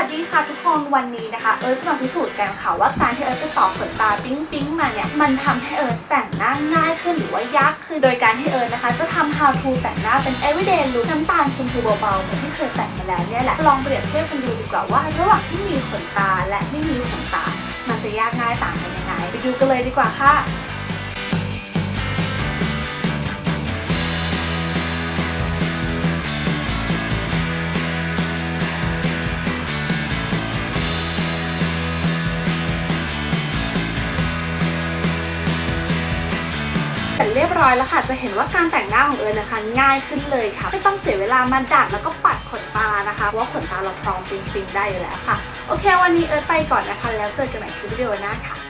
วัสดีค่ะทุกคนวันนี้นะคะเอิร์ธจะมาพิสูจน์กันค่ะว่าการที่เอิร์ธไปต่อขนตาปิ๊งปิ๊งมาเนี่ยมันทำให้เอิร์ธแต่งหน้าง่ายขึ้นหรือว่ายากขึ้นโดยการที่เอิร์ธนะคะจะทำ how to แต่งหน้าเป็น everyday look น้ำตาลชมพูเบาๆเหมือนที่เคยแต่งมาแล้วเนี่ยแหละลองเปรียบเทียบกันดูดีกว่าว่าระหว่างที่มีขนตาและไม่มีขนตา มันจะยากง่ายต่างกันยังไงไปดูกันเลยดีกว่าค่ะ เสร็จเรียบร้อยแล้วค่ะ จะเห็นว่าการแต่งหน้าของเอิญนะคะ ง่ายขึ้นเลยค่ะ ไม่ต้องเสียเวลามาดัดแล้วก็ปัดขนตานะคะเพราะว่าขนตาเราพร้อมปริงๆได้อยู่แล้วค่ะ โอเค วันนี้เอิญไปก่อนนะคะ แล้วเจอกันใหม่คลิปวิดีโอหน้าค่ะ